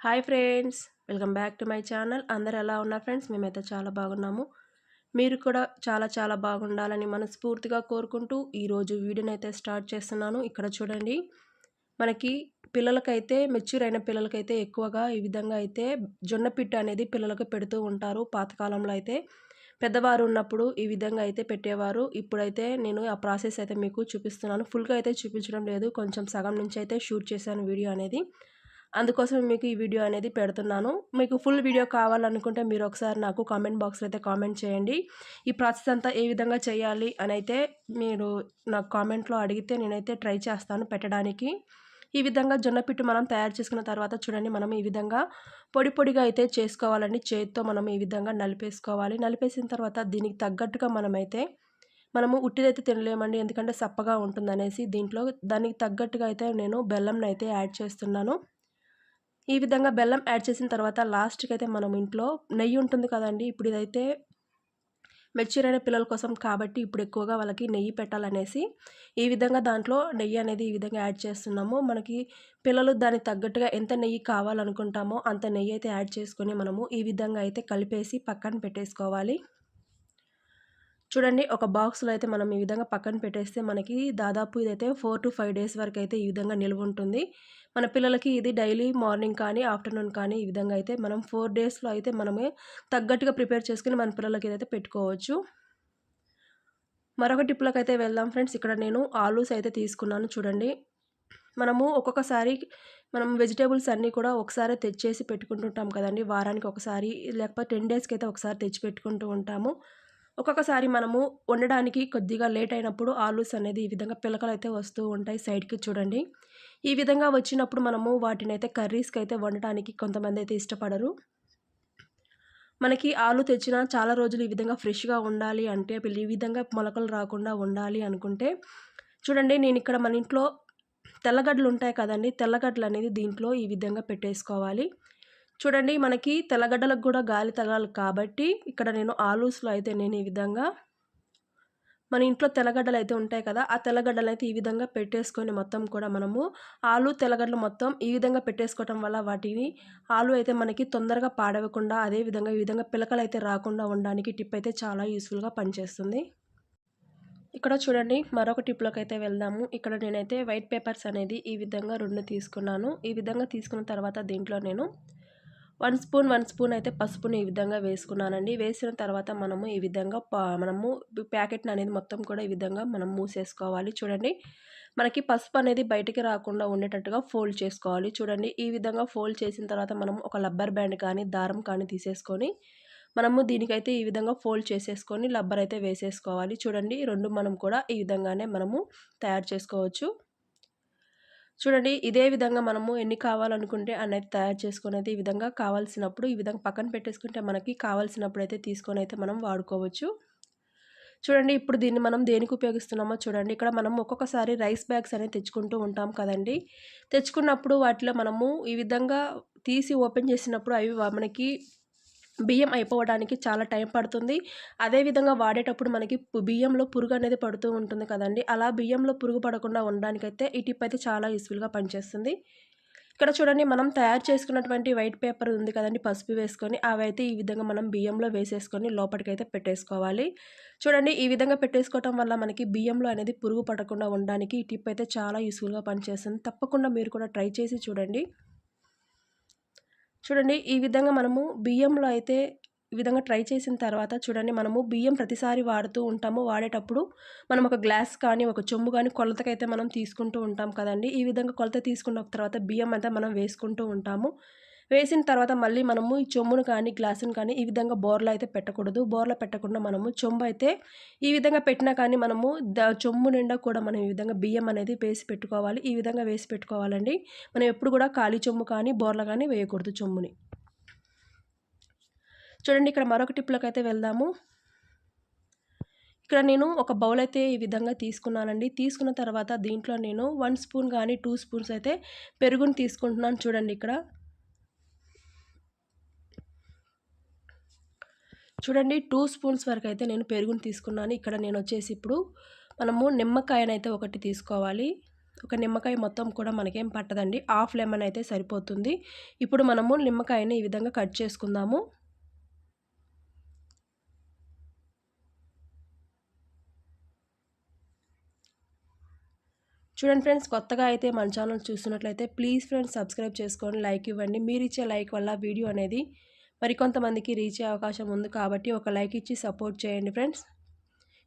Hi friends welcome back to my channel. అందరు ఎలా ఉన్నారు ఫ్రెండ్స్? మేమైతే చాలా బాగున్నాము. మీరు కూడా చాలా చాలా బాగుండాలని మనస్ఫూర్తిగా కోరుకుంటూ ఈరోజు వీడియోని అయితే స్టార్ట్ చేస్తున్నాను. ఇక్కడ చూడండి మనకి పిల్లలకైతే మెచ్యూర్ అయిన పిల్లలకైతే ఎక్కువగా ఈ విధంగా అయితే జొన్న పిట్టు అనేది పిల్లలకు పెడుతూ ఉంటారు పాతకాలంలో అయితే. పెద్దవారు ఉన్నప్పుడు ఈ విధంగా అయితే పెట్టేవారు. ఇప్పుడైతే నేను ఆ ప్రాసెస్ అయితే మీకు చూపిస్తున్నాను. ఫుల్గా అయితే చూపించడం లేదు. కొంచెం సగం నుంచి అయితే షూట్ చేశాను వీడియో అనేది. అందుకోసం మీకు ఈ వీడియో అనేది పెడుతున్నాను. మీకు ఫుల్ వీడియో కావాలనుకుంటే మీరు ఒకసారి నాకు కామెంట్ బాక్స్లో అయితే కామెంట్ చేయండి. ఈ ప్రాసెస్ అంతా ఏ విధంగా చేయాలి అని అయితే మీరు నాకు కామెంట్లో అడిగితే నేనైతే ట్రై చేస్తాను పెట్టడానికి. ఈ విధంగా జొన్నపిట్టు మనం తయారు చేసుకున్న తర్వాత చూడండి మనం ఈ విధంగా పొడి పొడిగా అయితే చేసుకోవాలండి. చేతితో మనం ఈ విధంగా నలిపేసుకోవాలి. నలిపేసిన తర్వాత దీనికి తగ్గట్టుగా మనమైతే మనము ఉట్టిదైతే తినలేమండి. ఎందుకంటే సప్పగా ఉంటుందనేసి దీంట్లో దానికి తగ్గట్టుగా అయితే నేను బెల్లంని అయితే యాడ్ చేస్తున్నాను. ఈ విధంగా బెల్లం యాడ్ చేసిన తర్వాత లాస్ట్కి అయితే మనం ఇంట్లో నెయ్యి ఉంటుంది కదండి ఇప్పుడు ఇదైతే మెచ్యూర్ అయిన పిల్లల కోసం కాబట్టి ఇప్పుడు ఎక్కువగా వాళ్ళకి నెయ్యి పెట్టాలనేసి ఈ విధంగా దాంట్లో నెయ్యి అనేది ఈ విధంగా యాడ్ చేస్తున్నాము. మనకి పిల్లలు దానికి తగ్గట్టుగా ఎంత నెయ్యి కావాలనుకుంటామో అంత నెయ్యి అయితే యాడ్ చేసుకొని మనము ఈ విధంగా అయితే కలిపేసి పక్కన పెట్టేసుకోవాలి. చూడండి ఒక బాక్స్లో అయితే మనం ఈ విధంగా పక్కన పెట్టేస్తే మనకి దాదాపు ఇదైతే ఫోర్ టు ఫైవ్ డేస్ వరకు అయితే ఈ విధంగా నిల్వ ఉంటుంది. మన పిల్లలకి ఇది డైలీ మార్నింగ్ కానీ ఆఫ్టర్నూన్ కానీ ఈ విధంగా అయితే మనం ఫోర్ డేస్లో అయితే మనమే తగ్గట్టుగా ప్రిపేర్ చేసుకుని మన పిల్లలకి ఇదైతే పెట్టుకోవచ్చు. మరొక టిప్లోకి అయితే వెళ్దాం ఫ్రెండ్స్. ఇక్కడ నేను ఆలూస్ అయితే తీసుకున్నాను చూడండి. మనము ఒక్కొక్కసారి మనం వెజిటేబుల్స్ అన్నీ కూడా ఒకసారి తెచ్చేసి పెట్టుకుంటుంటాం కదండి. వారానికి ఒకసారి లేకపోతే టెన్ డేస్కి అయితే ఒకసారి తెచ్చి పెట్టుకుంటూ ఉంటాము. ఒక్కొక్కసారి మనము వండడానికి కొద్దిగా లేట్ అయినప్పుడు ఆలూస్ అనేది ఈ విధంగా పిలకలు అయితే వస్తూ ఉంటాయి సైడ్కి చూడండి. ఈ విధంగా వచ్చినప్పుడు మనము వాటిని అయితే కర్రీస్కి అయితే వండటానికి కొంతమంది అయితే ఇష్టపడరు. మనకి ఆలు తెచ్చిన చాలా రోజులు ఈ విధంగా ఫ్రెష్గా ఉండాలి అంటే ఈ విధంగా మొలకలు రాకుండా ఉండాలి అనుకుంటే చూడండి నేను ఇక్కడ మన ఇంట్లో తెల్లగడ్డలు ఉంటాయి కదండి తెల్లగడ్డలు అనేది దీంట్లో ఈ విధంగా పెట్టేసుకోవాలి. చూడండి మనకి తెల్లగడ్డలకు కూడా గాలి తగాలి కాబట్టి ఇక్కడ నేను ఆలూస్లో అయితే నేను ఈ విధంగా మన ఇంట్లో తెల్లగడ్డలు అయితే ఉంటాయి కదా ఆ తెల్లగడ్డలు అయితే ఈ విధంగా పెట్టేసుకొని మొత్తం కూడా మనము ఆలు తెల్లగడ్డలు మొత్తం ఈ విధంగా పెట్టేసుకోవటం వల్ల వాటిని ఆలు అయితే మనకి తొందరగా పాడవకుండా అదే విధంగా ఈ విధంగా పిలకలు అయితే రాకుండా ఉండడానికి టిప్ అయితే చాలా యూస్ఫుల్గా పనిచేస్తుంది. ఇక్కడ చూడండి మరొక టిప్లోకి అయితే వెళ్దాము. ఇక్కడ నేనైతే వైట్ పేపర్స్ అనేది ఈ విధంగా రెండు తీసుకున్నాను. ఈ విధంగా తీసుకున్న తర్వాత దీంట్లో నేను వన్ స్పూన్ వన్ స్పూన్ అయితే పసుపుని ఈ విధంగా వేసుకున్నానండి. వేసిన తర్వాత మనము ఈ విధంగా మనము ప్యాకెట్ని అనేది మొత్తం కూడా ఈ విధంగా మనం మూసేసుకోవాలి. చూడండి మనకి పసుపు అనేది బయటికి రాకుండా ఉండేటట్టుగా ఫోల్డ్ చేసుకోవాలి. చూడండి ఈ విధంగా ఫోల్డ్ చేసిన తర్వాత మనం ఒక లబ్బర్ బ్యాండ్ కానీ దారం కానీ తీసేసుకొని మనము దీనికైతే ఈ విధంగా ఫోల్డ్ చేసేసుకొని లబ్బర్ అయితే వేసేసుకోవాలి. చూడండి రెండు మనం కూడా ఈ విధంగానే మనము తయారు చేసుకోవచ్చు. చూడండి ఇదే విధంగా మనము ఎన్ని కావాలనుకుంటే అనేది తయారు చేసుకొని అయితే ఈ విధంగా కావాల్సినప్పుడు ఈ విధంగా పక్కన పెట్టేసుకుంటే మనకి కావాల్సినప్పుడు అయితే తీసుకొని అయితే మనం వాడుకోవచ్చు. చూడండి ఇప్పుడు దీన్ని మనం దేనికి ఉపయోగిస్తున్నామో చూడండి. ఇక్కడ మనం ఒక్కొక్కసారి రైస్ బ్యాగ్స్ అనేది తెచ్చుకుంటూ ఉంటాం కదండి. తెచ్చుకున్నప్పుడు వాటిలో మనము ఈ విధంగా తీసి ఓపెన్ చేసినప్పుడు అవి మనకి బియ్యం అయిపోవడానికి చాలా టైం పడుతుంది. అదేవిధంగా వాడేటప్పుడు మనకి బియ్యంలో పురుగు అనేది పడుతూ ఉంటుంది కదండి. అలా బియ్యంలో పురుగు పడకుండా ఉండడానికైతే ఈ టిప్ అయితే చాలా యూస్ఫుల్గా పనిచేస్తుంది. ఇక్కడ చూడండి మనం తయారు చేసుకున్నటువంటి వైట్ పేపర్ ఉంది కదండి పసుపు వేసుకొని అవైతే ఈ విధంగా మనం బియ్యంలో వేసేసుకొని లోపలికైతే పెట్టేసుకోవాలి. చూడండి ఈ విధంగా పెట్టేసుకోవటం వల్ల మనకి బియ్యంలో అనేది పురుగు పడకుండా ఉండడానికి ఈ టిప్ అయితే చాలా యూస్ఫుల్గా పనిచేస్తుంది. తప్పకుండా మీరు కూడా ట్రై చేసి చూడండి. చూడండి ఈ విధంగా మనము బియ్యంలో అయితే ఈ విధంగా ట్రై చేసిన తర్వాత చూడండి మనము బియ్యం ప్రతిసారి వాడుతూ ఉంటాము. వాడేటప్పుడు మనం ఒక గ్లాస్ కానీ ఒక చెంబు కానీ కొలతకైతే మనం తీసుకుంటూ ఉంటాం కదండి. ఈ విధంగా కొలత తీసుకున్న తర్వాత బియ్యం అంతా మనం వేసుకుంటూ ఉంటాము. వేసిన తర్వాత మళ్ళీ మనము ఈ చెమ్మును కానీ గ్లాసును కానీ ఈ విధంగా బోర్లో అయితే పెట్టకూడదు. బోర్లో పెట్టకుండా మనము చెంబు అయితే ఈ విధంగా పెట్టినా కానీ మనము ద చెంబు నిండా కూడా మనం ఈ విధంగా బియ్యం అనేది వేసి పెట్టుకోవాలి. ఈ విధంగా వేసి పెట్టుకోవాలండి. మనం ఎప్పుడు కూడా ఖాళీ చెంబు కానీ బోర్లో కానీ వేయకూడదు చెంబుని. చూడండి ఇక్కడ మరొక టిప్లోకి అయితే వెళ్దాము. ఇక్కడ నేను ఒక బౌల్ అయితే ఈ విధంగా తీసుకున్నానండి. తీసుకున్న తర్వాత దీంట్లో నేను వన్ స్పూన్ కానీ టూ స్పూన్స్ అయితే పెరుగుని తీసుకుంటున్నాను చూడండి ఇక్కడ. చూడండి టూ స్పూన్స్ వరకు అయితే నేను పెరుగుని తీసుకున్నాను. ఇక్కడ నేను వచ్చేసి ఇప్పుడు మనము నిమ్మకాయనైతే ఒకటి తీసుకోవాలి. ఒక నిమ్మకాయ మొత్తం కూడా మనకేం పట్టదండి. హాఫ్ లెమన్ అయితే సరిపోతుంది. ఇప్పుడు మనము నిమ్మకాయని ఈ విధంగా కట్ చేసుకుందాము. చూడండి ఫ్రెండ్స్ కొత్తగా అయితే మన ఛానల్ చూస్తున్నట్లయితే ప్లీజ్ ఫ్రెండ్స్ సబ్స్క్రైబ్ చేసుకొని లైక్ ఇవ్వండి. మీరు ఇచ్చే లైక్ వల్ల వీడియో అనేది మరికొంతమందికి రీచ్ అయ్యే అవకాశం ఉంది కాబట్టి ఒక లైక్ ఇచ్చి సపోర్ట్ చేయండి ఫ్రెండ్స్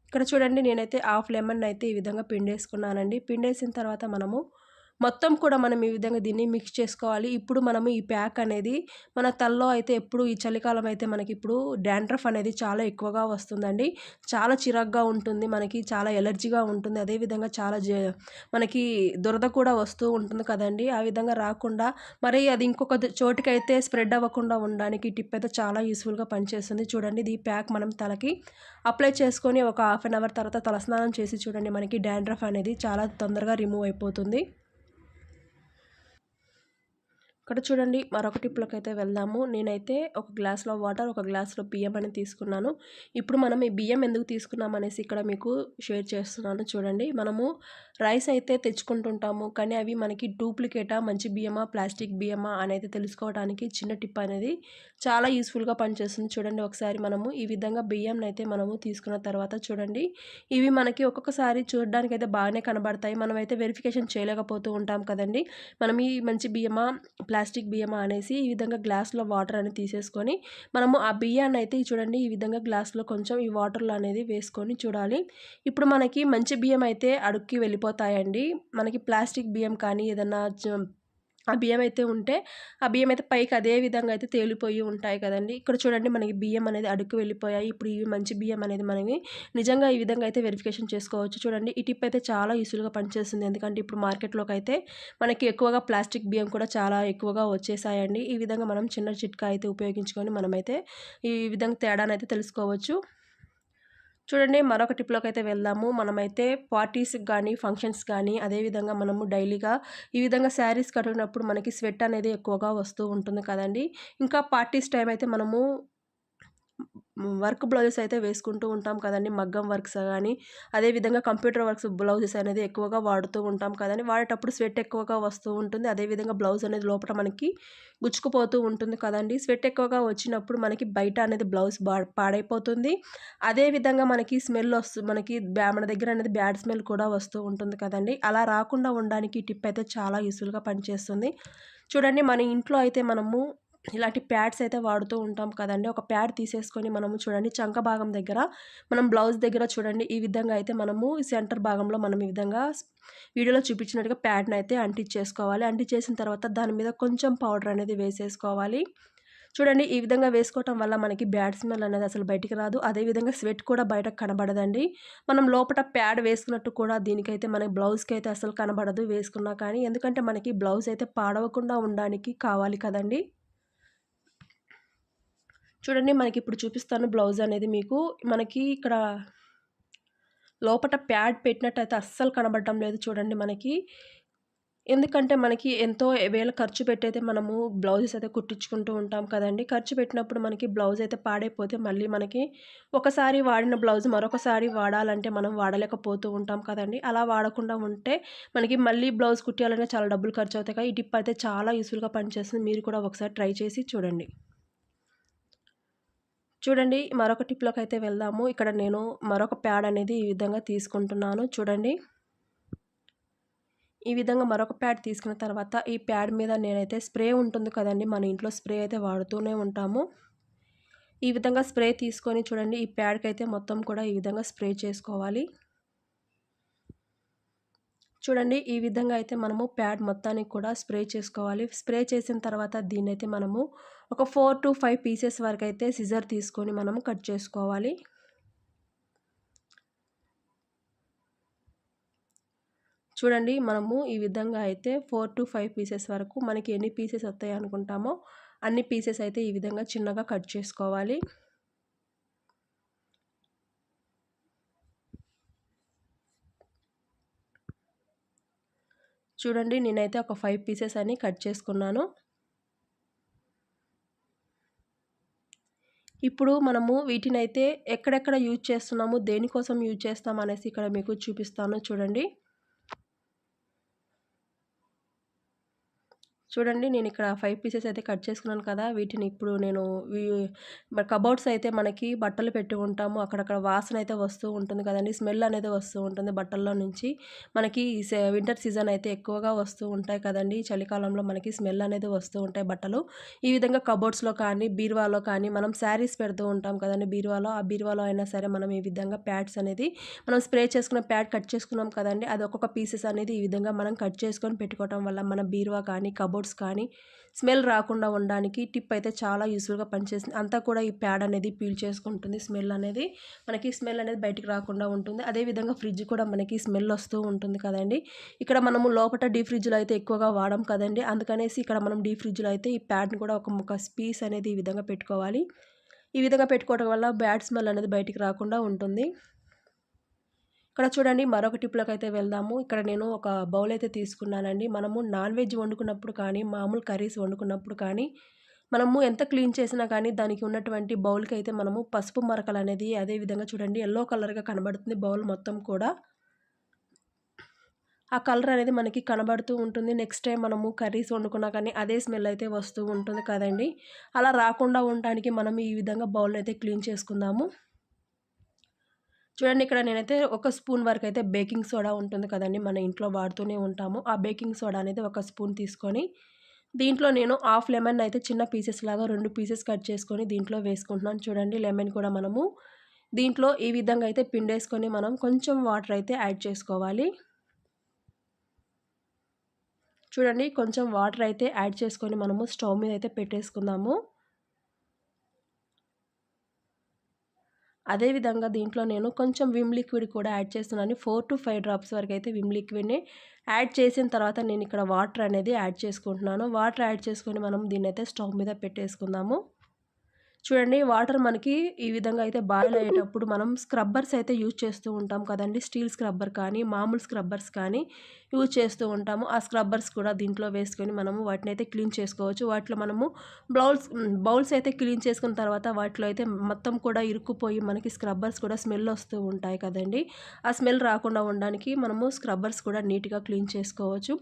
ఇక్కడ చూడండి నేనైతే హాఫ్ లెమన్ అయితే ఈ విధంగా పిండేసుకున్నానండి. పిండేసిన తర్వాత మనము మొత్తం కూడా మనం ఈ విధంగా దీన్ని మిక్స్ చేసుకోవాలి. ఇప్పుడు మనము ఈ ప్యాక్ అనేది మన తల్లో అయితే ఎప్పుడు ఈ చలికాలం అయితే మనకి ఇప్పుడు డాండ్రఫ్ అనేది చాలా ఎక్కువగా వస్తుందండి. చాలా చిరాగ్గా ఉంటుంది మనకి చాలా ఎలర్జీగా ఉంటుంది. అదేవిధంగా చాలా మనకి దురద కూడా వస్తూ ఉంటుంది కదండి. ఆ విధంగా రాకుండా మరి అది ఇంకొక చోటుకైతే స్ప్రెడ్ అవ్వకుండా ఉండడానికి టిప్ అయితే చాలా యూస్ఫుల్గా పనిచేస్తుంది. చూడండి ఈ ప్యాక్ మనం తలకి అప్లై చేసుకొని ఒక హాఫ్ అన్ అవర్ తర్వాత తలస్నానం చేసి చూడండి మనకి డాండ్రఫ్ అనేది చాలా తొందరగా రిమూవ్ అయిపోతుంది. ఇక్కడ చూడండి మరొక టిప్లోకి అయితే వెళ్దాము. నేనైతే ఒక గ్లాస్లో వాటర్ ఒక గ్లాస్లో బియ్యం అని తీసుకున్నాను. ఇప్పుడు మనం ఈ బియ్యం ఎందుకు తీసుకున్నాం అనేసి ఇక్కడ మీకు షేర్ చేస్తున్నాను చూడండి. మనము రైస్ అయితే తెచ్చుకుంటుంటాము కానీ అవి మనకి డూప్లికేటా మంచి బియ్యమా ప్లాస్టిక్ బియ్యమా అనేది తెలుసుకోవడానికి చిన్న టిప్ అనేది చాలా యూస్ఫుల్గా పనిచేస్తుంది చూడండి. ఒకసారి మనము ఈ విధంగా బియ్యం అయితే మనము తీసుకున్న తర్వాత చూడండి. ఇవి మనకి ఒక్కొక్కసారి చూడడానికి అయితే బాగానే కనబడతాయి. మనమైతే వెరిఫికేషన్ చేయలేకపోతూ ఉంటాం కదండి. మనం ఈ మంచి బియ్యమా ప్లాస్టిక్ బియ్యమా అనేసి ఈ విధంగా గ్లాస్లో వాటర్ అని తీసేసుకొని మనము ఆ బియ్యాన్ని అయితే చూడండి ఈ విధంగా గ్లాస్లో కొంచెం ఈ వాటర్లో అనేది వేసుకొని చూడాలి. ఇప్పుడు మనకి మంచి బియ్యం అయితే అడుక్కి వెళ్ళిపోతాయండి. మనకి ప్లాస్టిక్ బియ్యం కానీ ఏదన్నా ఆ బియ్యం అయితే ఉంటే ఆ బియ్యం అయితే పైకి అదే విధంగా అయితే తేలిపోయి ఉంటాయి కదండి. ఇక్కడ చూడండి మనకి బియ్యం అనేది అడుగు వెళ్ళిపోయాయి. ఇప్పుడు ఇవి మంచి బియ్యం అనేది మనకి నిజంగా ఈ విధంగా అయితే వెరిఫికేషన్ చేసుకోవచ్చు. చూడండి ఈ టిప్ అయితే చాలా యూస్ఫుల్గా పనిచేస్తుంది. ఎందుకంటే ఇప్పుడు మార్కెట్లోకి అయితే మనకి ఎక్కువగా ప్లాస్టిక్ బియ్యం కూడా చాలా ఎక్కువగా వచ్చేసాయండి. ఈ విధంగా మనం చిన్న చిట్కా అయితే ఉపయోగించుకొని మనమైతే ఈ విధంగా తేడానైతే తెలుసుకోవచ్చు. చూడండి మరొక టిప్లోకి అయితే వెళ్దాము. మనమైతే పార్టీస్కి కానీ ఫంక్షన్స్ కానీ అదేవిధంగా మనము డైలీగా ఈ విధంగా శారీస్ కట్టుకున్నప్పుడు మనకి స్వెట్ అనేది ఎక్కువగా వస్తూ ఉంటుంది కదండి. ఇంకా పార్టీస్ టైం అయితే మనము వర్క్ బ్లౌజెస్ అయితే వేసుకుంటూ ఉంటాం కదండి మగ్గం వర్క్స్ కానీ అదేవిధంగా కంప్యూటర్ వర్క్స్ బ్లౌజెస్ అనేది ఎక్కువగా వాడుతూ ఉంటాం కదండి వాడేటప్పుడు స్వెట్ ఎక్కువగా వస్తూ ఉంటుంది అదేవిధంగా బ్లౌజ్ అనేది లోపల మనకి గుచ్చుకుపోతూ ఉంటుంది కదండి స్వెట్ ఎక్కువగా వచ్చినప్పుడు మనకి బయట అనేది బ్లౌజ్ పాడైపోతుంది అదేవిధంగా మనకి స్మెల్ వస్తు మనకి మన దగ్గర అనేది బ్యాడ్ స్మెల్ కూడా వస్తూ ఉంటుంది కదండి అలా రాకుండా ఉండడానికి టిప్ అయితే చాలా యూస్ఫుల్గా పనిచేస్తుంది. చూడండి మన ఇంట్లో అయితే మనము ఇలాంటి ప్యాడ్స్ అయితే వాడుతూ ఉంటాం కదండి. ఒక ప్యాడ్ తీసేసుకొని మనము చూడండి చంక భాగం దగ్గర మనం బ్లౌజ్ దగ్గర చూడండి ఈ విధంగా అయితే మనము సెంటర్ భాగంలో మనం ఈ విధంగా వీడియోలో చూపించినట్టుగా ప్యాడ్ని అయితే అంటించేసుకోవాలి అంటించేసిన తర్వాత దాని మీద కొంచెం పౌడర్ అనేది వేసేసుకోవాలి. చూడండి ఈ విధంగా వేసుకోవటం వల్ల మనకి బ్యాడ్ స్మెల్ అనేది అసలు బయటికి రాదు. అదేవిధంగా స్వెట్ కూడా బయటకు కనబడదండి. మనం లోపల ప్యాడ్ వేసుకున్నట్టు కూడా దీనికైతే మన బ్లౌజ్కి అయితే అసలు కనబడదు వేసుకున్నా కానీ. ఎందుకంటే మనకి బ్లౌజ్ అయితే పాడవకుండా ఉండడానికి కావాలి కదండి. చూడండి మనకి ఇప్పుడు చూపిస్తాను బ్లౌజ్ అనేది మీకు. మనకి ఇక్కడ లోపల ప్యాడ్ పెట్టినట్టయితే అస్సలు కనబడటం లేదు చూడండి మనకి. ఎందుకంటే మనకి ఎంతో వేల ఖర్చు పెట్టయితే మనము బ్లౌజెస్ అయితే కుట్టించుకుంటూ ఉంటాం కదండి. ఖర్చు పెట్టినప్పుడు మనకి బ్లౌజ్ అయితే పాడైపోతే మళ్ళీ మనకి ఒకసారి వాడిన బ్లౌజ్ మరొకసారి వాడాలంటే మనం వాడలేకపోతూ ఉంటాం కదండి. అలా వాడకుండా ఉంటే మనకి మళ్ళీ బ్లౌజ్ కుట్టాలంటే చాలా డబ్బులు ఖర్చు అవుతాయి ఈ టిప్ అయితే చాలా యూస్ఫుల్గా పనిచేస్తుంది. మీరు కూడా ఒకసారి ట్రై చేసి చూడండి. చూడండి మరొక టిప్లోకి అయితే వెళ్దాము. ఇక్కడ నేను మరొక ప్యాడ్ అనేది ఈ విధంగా తీసుకుంటున్నాను. చూడండి. ఈ విధంగా మరొక ప్యాడ్ తీసుకున్న తర్వాత ఈ ప్యాడ్ మీద నేనైతే స్ప్రే ఉంటుంది కదండి. మన ఇంట్లో స్ప్రే అయితే వాడుతూనే ఉంటాము. ఈ విధంగా స్ప్రే తీసుకొని చూడండి ఈ ప్యాడ్కి అయితే మొత్తం కూడా ఈ విధంగా స్ప్రే చేసుకోవాలి. చూడండి ఈ విధంగా అయితే మనము ప్యాడ్ మొత్తానికి కూడా స్ప్రే చేసుకోవాలి. స్ప్రే చేసిన తర్వాత దీన్ని అయితే మనము ఒక ఫోర్ టు ఫైవ్ పీసెస్ వరకు అయితే సిజర్ తీసుకొని మనము కట్ చేసుకోవాలి. చూడండి మనము ఈ విధంగా అయితే ఫోర్ టు ఫైవ్ పీసెస్ వరకు మనకి ఎన్ని పీసెస్ వస్తాయి అనుకుంటామో అన్ని పీసెస్ అయితే ఈ విధంగా చిన్నగా కట్ చేసుకోవాలి. చూడండి నేనైతే ఒక ఫైవ్ పీసెస్ అని కట్ చేసుకున్నాను. ఇప్పుడు మనము వీటినైతే ఎక్కడెక్కడ యూజ్ చేస్తున్నాము దేనికోసం యూజ్ చేస్తాం అనేసి ఇక్కడ మీకు చూపిస్తాను చూడండి. చూడండి నేను ఇక్కడ ఫైవ్ పీసెస్ అయితే కట్ చేసుకున్నాను కదా వీటిని ఇప్పుడు నేను కబోర్డ్స్ అయితే మనకి బట్టలు పెట్టి ఉంటాము. అక్కడక్కడ వాసన అయితే వస్తూ ఉంటుంది కదండి స్మెల్ అనేది వస్తూ ఉంటుంది బట్టల్లో నుంచి. మనకి వింటర్ సీజన్ అయితే ఎక్కువగా వస్తూ ఉంటాయి కదండి చలికాలంలో మనకి స్మెల్ అనేది వస్తూ ఉంటాయి బట్టలు. ఈ విధంగా కబోర్డ్స్లో కానీ బీరువాలో కానీ మనం శారీస్ పెడుతూ ఉంటాం కదండి బీరువాలో. ఆ బీరువాలో అయినా సరే మనం ఈ విధంగా ప్యాడ్స్ అనేది మనం స్ప్రే చేసుకున్న ప్యాడ్ కట్ చేసుకున్నాం కదండి అది ఒక్కొక్క పీసెస్ అనేది ఈ విధంగా మనం కట్ చేసుకొని పెట్టుకోవటం వల్ల మన బీరువా కానీ కబోర్డ్ కబోర్డ్స్ కానీ స్మెల్ రాకుండా ఉండడానికి టిప్ అయితే చాలా యూస్ఫుల్గా పనిచేస్తుంది. అంతా కూడా ఈ ప్యాడ్ అనేది పీల్ చేసుకుంటుంది. స్మెల్ అనేది మనకి స్మెల్ అనేది బయటికి రాకుండా ఉంటుంది. అదేవిధంగా ఫ్రిడ్జ్ కూడా మనకి స్మెల్ వస్తూ ఉంటుంది కదండి. ఇక్కడ మనము లోపల డీ ఫ్రిడ్జ్లో అయితే ఎక్కువగా వాడం కదండి. అందుకనేసి ఇక్కడ మనం డీ ఫ్రిడ్జ్లో అయితే ఈ ప్యాడ్ని కూడా ఒక ముక్క పీస్ అనేది ఈ విధంగా పెట్టుకోవాలి. ఈ విధంగా పెట్టుకోవడం వల్ల బ్యాడ్ స్మెల్ అనేది బయటికి రాకుండా ఉంటుంది. ఇక్కడ చూడండి మరొక టిప్లోకి అయితే వెళ్దాము. ఇక్కడ నేను ఒక బౌల్ అయితే తీసుకున్నానండి. మనము నాన్ వెజ్ వండుకున్నప్పుడు కానీ మామూలు కర్రీస్ వండుకున్నప్పుడు కానీ మనము ఎంత క్లీన్ చేసినా కానీ దానికి ఉన్నటువంటి బౌల్కి అయితే మనము పసుపు మరకలు అనేది అదేవిధంగా చూడండి ఎల్లో కలర్గా కనబడుతుంది బౌల్ మొత్తం కూడా. ఆ కలర్ అనేది మనకి కనబడుతూ ఉంటుంది. నెక్స్ట్ టైం మనము కర్రీస్ వండుకున్నా కానీ అదే స్మెల్ అయితే వస్తూ ఉంటుంది కదండి. అలా రాకుండా ఉండడానికి మనం ఈ విధంగా బౌల్ అయితే క్లీన్ చేసుకుందాము. చూడండి ఇక్కడ నేనైతే ఒక స్పూన్ వరకు అయితే బేకింగ్ సోడా ఉంటుంది కదండి మన ఇంట్లో వాడుతూనే ఉంటాము. ఆ బేకింగ్ సోడా అనేది ఒక స్పూన్ తీసుకొని దీంట్లో నేను హాఫ్ లెమన్ అయితే చిన్న పీసెస్ లాగా రెండు పీసెస్ కట్ చేసుకొని దీంట్లో వేసుకుంటున్నాను. చూడండి లెమన్ కూడా మనము దీంట్లో ఈ విధంగా అయితే పిండేసుకొని మనం కొంచెం వాటర్ అయితే యాడ్ చేసుకోవాలి. చూడండి కొంచెం వాటర్ అయితే యాడ్ చేసుకొని మనము స్టవ్ మీద అయితే పెట్టేసుకుందాము. అదేవిధంగా దీంట్లో నేను కొంచెం విమ్ లిక్విడ్ కూడా యాడ్ చేస్తున్నాను. ఫోర్ టు ఫైవ్ డ్రాప్స్ వరకు అయితే విమ్ లిక్విడ్ని యాడ్ చేసిన తర్వాత నేను ఇక్కడ వాటర్ అనేది యాడ్ చేసుకుంటున్నాను. వాటర్ యాడ్ చేసుకొని మనం దీన్ని అయితే స్టవ్ మీద పెట్టేసుకుందాము. చూడండి వాటర్ మనకి ఈ విధంగా అయితే బాయిల్ అయ్యేటప్పుడు మనం స్క్రబ్బర్స్ అయితే యూజ్ చేస్తూ ఉంటాం కదండి. స్టీల్ స్క్రబ్బర్ కానీ మామూలు స్క్రబ్బర్స్ కానీ యూజ్ చేస్తూ ఉంటాము. ఆ స్క్రబ్బర్స్ కూడా దీంట్లో వేసుకొని మనము వాటిని అయితే క్లీన్ చేసుకోవచ్చు. వాటిలో మనము బ్లౌల్స్ బౌల్స్ అయితే క్లీన్ చేసుకున్న తర్వాత వాటిలో అయితే మొత్తం కూడా ఇరుక్కుపోయి మనకి స్క్రబ్బర్స్ కూడా స్మెల్ వస్తూ ఉంటాయి కదండి. ఆ స్మెల్ రాకుండా ఉండడానికి మనము స్క్రబ్బర్స్ కూడా నీట్గా క్లీన్ చేసుకోవచ్చు.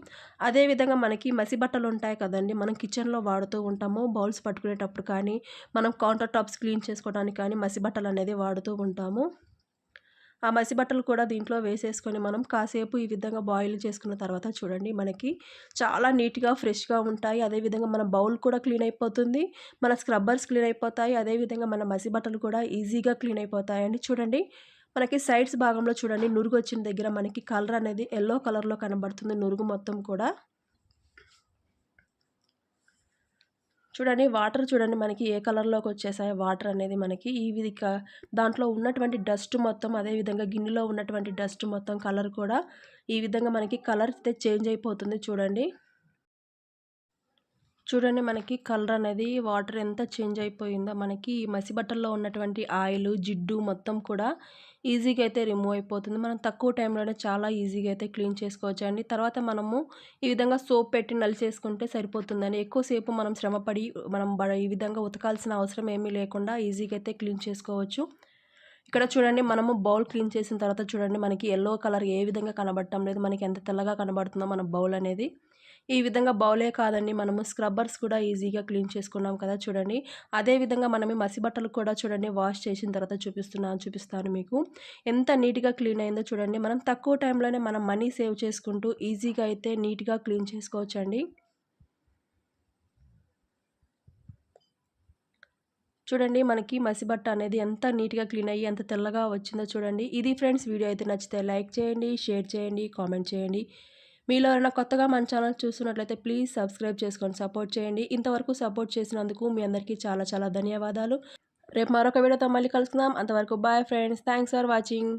అదేవిధంగా మనకి మసి బట్టలు ఉంటాయి కదండి. మనం కిచెన్లో వాడుతూ ఉంటాము. బౌల్స్ పట్టుకునేటప్పుడు కానీ మనం కౌంటర్ టాప్స్ క్లీన్ చేసుకోవడానికి కానీ మసి బట్టలు అనేది వాడుతూ ఉంటాము. ఆ మసి బట్టలు కూడా దీంట్లో వేసేసుకొని మనం కాసేపు ఈ విధంగా బాయిల్ చేసుకున్న తర్వాత చూడండి మనకి చాలా నీట్గా ఫ్రెష్గా ఉంటాయి. అదేవిధంగా మన బౌల్ కూడా క్లీన్ అయిపోతుంది. మన స్క్రబ్బర్స్ క్లీన్ అయిపోతాయి. అదేవిధంగా మన మసి బట్టలు కూడా ఈజీగా క్లీన్ అయిపోతాయండి. చూడండి మనకి సైడ్స్ భాగంలో చూడండి నురుగు వచ్చిన దగ్గర మనకి కలర్ అనేది ఎల్లో కలర్లో కనబడుతుంది. నురుగు మొత్తం కూడా. చూడండి వాటర్ చూడండి మనకి ఏ కలర్లోకి వచ్చేసాయి వాటర్ అనేది మనకి ఈ విధిగా దాంట్లో ఉన్నటువంటి డస్ట్ మొత్తం అదేవిధంగా గిన్నెలో ఉన్నటువంటి డస్ట్ మొత్తం కలర్ కూడా ఈ విధంగా మనకి కలర్ అయితే చేంజ్ అయిపోతుంది చూడండి. చూడండి మనకి కలర్ అనేది వాటర్ ఎంత చేంజ్ అయిపోయిందో మనకి ఈ మసి బట్టల్లో ఉన్నటువంటి ఆయిల్ జిడ్డు మొత్తం కూడా ఈజీగా అయితే రిమూవ్ అయిపోతుంది. మనం తక్కువ టైంలోనే చాలా ఈజీగా అయితే క్లీన్ చేసుకోవచ్చు అండి. తర్వాత మనము ఈ విధంగా సోప్ పెట్టి నలిచేసుకుంటే సరిపోతుందని ఎక్కువసేపు మనం శ్రమపడి మనం ఈ విధంగా ఉతకాల్సిన అవసరం ఏమీ లేకుండా ఈజీగా అయితే క్లీన్ చేసుకోవచ్చు. ఇక్కడ చూడండి మనము బౌల్ క్లీన్ చేసిన తర్వాత చూడండి మనకి ఎల్లో కలర్ ఏ విధంగా కనబడటం లేదు. మనకి ఎంత తెల్లగా కనబడుతుందో మన బౌల్ అనేది. ఈ విధంగా బౌలే కాదండి. మనము స్క్రబ్బర్స్ కూడా ఈజీగా క్లీన్ చేసుకున్నాం కదా చూడండి. అదేవిధంగా మనమే మసి బట్టలు కూడా చూడండి వాష్ చేసిన తర్వాత చూపిస్తున్నాను చూపిస్తాను మీకు. ఎంత నీట్గా క్లీన్ అయిందో చూడండి. మనం తక్కువ టైంలోనే మనం మనీ సేవ్ చేసుకుంటూ ఈజీగా అయితే నీట్గా క్లీన్ చేసుకోవచ్చండి. చూడండి మనకి మసిబట్ట అనేది ఎంత నీట్గా క్లీన్ అయ్యి ఎంత తెల్లగా వచ్చిందో చూడండి. ఇది ఫ్రెండ్స్ వీడియో అయితే నచ్చితే లైక్ చేయండి షేర్ చేయండి కామెంట్ చేయండి. మీలో ఎవరైనా కొత్తగా మన ఛానల్ చూస్తున్నట్లయితే ప్లీజ్ సబ్స్క్రైబ్ చేసుకొని సపోర్ట్ చేయండి. ఇంతవరకు సపోర్ట్ చేసినందుకు మీ అందరికీ చాలా చాలా ధన్యవాదాలు. రేపు మరొక వీడియోతో మళ్ళీ కలుసుకుందాం. అంతవరకు bye friends thanks for watching